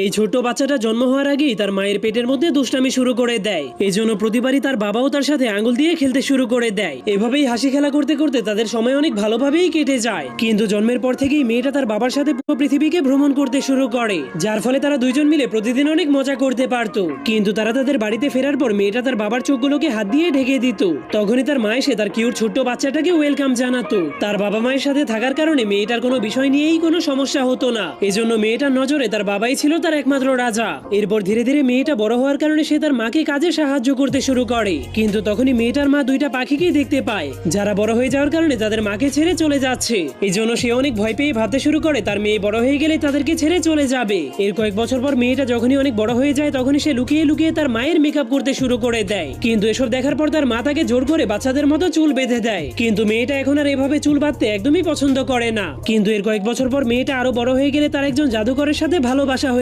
এই ছোট্ট বাচ্চাটা জন্ম হওয়ার আগেই তার মায়ের পেটের মধ্যে দুষ্টামি শুরু করে দেয়। এই জন্য প্রতিবারই তার বাবাও তার সাথে আঙুল দিয়ে খেলতে শুরু করে দেয়। এভাবেই হাসি খেলা করতে করতে তাদের সময় অনেক ভালোভাবেই কেটে যায়। কিন্তু জন্মের পর থেকেই মেয়েটা তার বাবার সাথে পুরো পৃথিবীকে ভ্রমণ করতে শুরু করে, যার ফলে তারা দুইজন মিলে প্রতিদিন অনেক মজা করতে পারত। কিন্তু তারা তাদের বাড়িতে ফেরার পর মেয়েটা তার বাবার চোখগুলোকে হাত দিয়ে ঢেকে দিত। তখনই তার মা এসে তার কিউট ছোট্ট বাচ্চাটাকে ওয়েলকাম জানাতো। তার বাবা মায়ের সাথে থাকার কারণে মেয়েটার কোনো বিষয় নিয়েই কোনো সমস্যা হতো না। এজন্য মেয়েটার নজরে তার বাবাই ছিল তার একমাত্র রাজা। এরপর ধীরে ধীরে মেয়েটা বড় হওয়ার কারণে সে তার মাকে কাজে সাহায্য করতে শুরু করে। কিন্তু তখনই মেয়েটার মা দুইটা পাখিকেই দেখতে পায়। যারা বড় হয়ে যাওয়ার কারণে তাদের মাকে ছেড়ে চলে যাচ্ছে। এই জন্য সে অনেক ভয় পেয়ে ভাবতে শুরু করে, তার মেয়ে বড় হয়ে গেলে তাদেরকে ছেড়ে চলে যাবে। এর কয়েক বছর পর মেয়েটা যখনই অনেক বড় হয়ে যায়, তখনই সে লুকিয়ে লুকিয়ে তার মায়ের মেকআপ করতে শুরু করে দেয়। কিন্তু এসব দেখার পর তার মা তাকে জোর করে বাচ্চাদের মতো চুল বেঁধে দেয়। কিন্তু মেয়েটা এখন আর এভাবে চুল বাঁধতে একদমই পছন্দ করে না। কিন্তু এর কয়েক বছর পর মেয়েটা আরও বড় হয়ে গেলে তার একজন জাদুকরের সাথে ভালোবাসা হয়ে